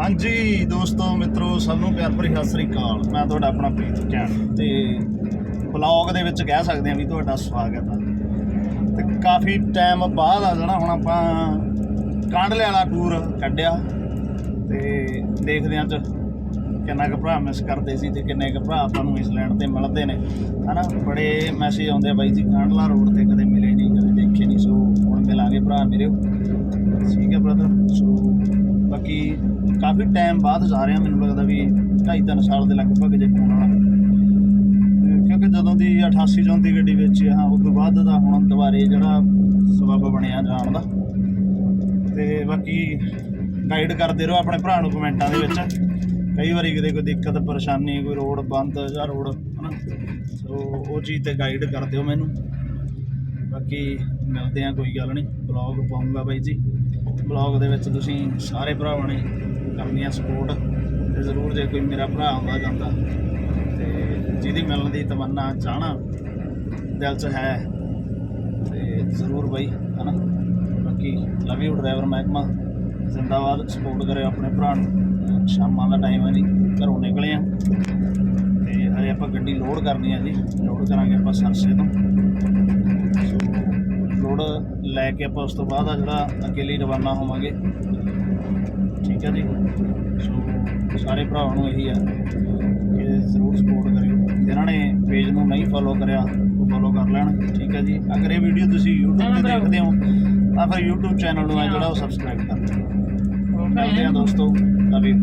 ਹਾਂਜੀ ਦੋਸਤੋ, ਮਿੱਤਰੋ ਸਭ ਨੂੰ ਪਿਆਰ ਭਰੀ ਸਤਿ ਸ੍ਰੀ ਅਕਾਲ। ਮੈਂ ਤੁਹਾਡਾ ਆਪਣਾ ਪ੍ਰੀਤ ਕੈਨ ਤੇ ਬਲੌਗ ਦੇ ਵਿੱਚ ਕਹਿ ਸਕਦੇ ਹਾਂ ਵੀ ਤੁਹਾਡਾ ਸਵਾਗਤ ਆ। ਤੇ ਕਾਫੀ ਟਾਈਮ ਬਾਅਦ ਆ ਜਾਣਾ, ਹੁਣ ਆਪਾਂ ਕਾਂਡਲੇ ਵਾਲਾ ਟੂਰ ਕੱਢਿਆ। ਤੇ ਦੇਖਦੇ ਹਾਂ ਚ ਕਿੰਨਾ ਕੁ ਭਰਾ ਮਿਸ ਕਰਦੇ ਸੀ ਤੇ ਕਿੰਨੇ ਕੁ ਭਰਾ ਆਪਾਂ ਨੂੰ ਇਸ ਲੈਂਡ ਤੇ ਮਿਲਦੇ ਨੇ। ਹਨਾ, ਬੜੇ ਮੈਸੇਜ ਆਉਂਦੇ ਆ ਬਾਈ ਜੀ, ਕਾਂਡਲਾ ਰੋਡ ਤੇ ਕਦੇ ਮਿਲੇ ਨਹੀਂ ਕਦੇ ਦੇਖੇ ਨਹੀਂ ਸੋ ਹੁਣ ਮਿਲਾਂਗੇ ਭਰਾ ਮੇਰੇ। ਠੀਕ ਹੈ ਬ੍ਰਦਰ ਸੋ ਬਾਕੀ ਕਾਫੀ ਟਾਈਮ ਬਾਅਦ ਜਾ ਰਹੇ ਹਾਂ, ਮੈਨੂੰ ਲੱਗਦਾ ਵੀ 2.5 ਸਾਲ ਦੇ ਲਗਭਗ ਜੇ ਹੋਣ ਕਿਉਂਕਿ ਜਦੋਂ ਦੀ 88 34 ਗੱਡੀ ਵਿੱਚ ਹਾਂ ਉਸ ਤੋਂ ਬਾਅਦ ਦਾ ਹੁਣ ਦੁਬਾਰੇ ਜਿਹੜਾ ਸਬਬ ਬਣਿਆ ਜਾਣ ਦਾ। ਤੇ ਬਾਕੀ ਗਾਈਡ ਕਰਦੇ ਰਹੋ ਆਪਣੇ ਭਰਾ ਨੂੰ ਕਮੈਂਟਾਂ ਦੇ ਵਿੱਚ। ਕਈ ਵਾਰੀ ਕਿਤੇ ਕੋਈ ਦਿੱਕਤ, ਪਰੇਸ਼ਾਨੀ, ਕੋਈ ਰੋਡ ਬੰਦ ਜਾਂ ਰੋਡ, ਹਨਾ? ਸੋ ਉਹ ਚੀਜ਼ ਤੇ ਗਾਈਡ ਕਰ ਦਿਓ ਮੈਨੂੰ। ਬਾਕੀ ਮਿਲਦੇ ਆ ਕੋਈ ਗੱਲ ਨਹੀਂ। ਬਲੌਗ ਪਾਉਂਗਾ ਬਾਈ ਜੀ। ਬਲੌਗ ਦੇ ਵਿੱਚ ਤੁਸੀਂ ਸਾਰੇ ਭਰਾਵਾਂ ਨੇ ਕਰਨੀ ਆ ਸਪੋਰਟ ਤੇ ਜ਼ਰੂਰ ਜੇ ਕੋਈ ਮੇਰਾ ਭਰਾ ਆਉਂਦਾ ਜਾਂਦਾ ਤੇ ਜਿਹਦੀ ਮਿਲਣ ਦੀ ਤਮੰਨਾ ਚਾਹਣਾ ਦਿਲ 'ਚ ਹੈ ਤੇ ਜ਼ਰੂਰ ਬਾਈ, ਹਨਾ? ਬਾਕੀ ਲਵ ਯੂ ਡਰਾਈਵਰ ਮਹਿਕਮਾ, ਜ਼ਿੰਦਾਬਾਦ ਸਪੋਰਟ ਕਰਿਓ ਆਪਣੇ ਭਰਾ ਨੂੰ। ਸ਼ਾਮਾਂ ਦਾ ਟਾਈਮ ਹੈ ਜੀ, ਘਰੋਂ ਨਿਕਲੇ ਆ। ਤੇ ਹਰੇ ਆਪਾਂ ਗੱਡੀ ਲੋਡ ਕਰਨੀ ਆ ਜੀ ਲੋਡ ਕਰਾਂਗੇ ਆਪਾਂ ਸਰਸੇ ਤੋਂ। ਲੈ ਕੇ ਆਪਾਂ ਉਸ ਤੋਂ ਬਾਅਦ ਆ ਜਿਹੜਾ ਅੱਗੇ ਲਈ ਰਵਾਨਾ ਹੋਵਾਂਗੇ। ਠੀਕ ਹੈ ਜੀ? ਸੋ ਸਾਰੇ ਭਰਾਵਾਂ ਨੂੰ ਇਹੀ ਆ ਕਿ ਜ਼ਰੂਰ ਸਪੋਰਟ ਕਰਿਓ। ਜਿਨ੍ਹਾਂ ਨੇ ਪੇਜ ਨੂੰ ਨਹੀਂ ਫੋਲੋ ਕਰਿਆ ਉਹ ਫੋਲੋ ਕਰ ਲੈਣ। ਠੀਕ ਹੈ ਜੀ? ਅਗਰ ਇਹ ਵੀਡੀਓ ਤੁਸੀਂ YouTube ਤੇ ਦੇਖਦੇ ਹੋ ਤਾਂ ਫਿਰ YouTube ਚੈਨਲ ਨੂੰ ਆ ਜਿਹੜਾ ਉਹ ਸਬਸਕ੍ਰਾਈਬ ਕਰ ਦਿਓ। ਮਿਲਦੇ ਆ ਦੋਸਤੋ ਯੂ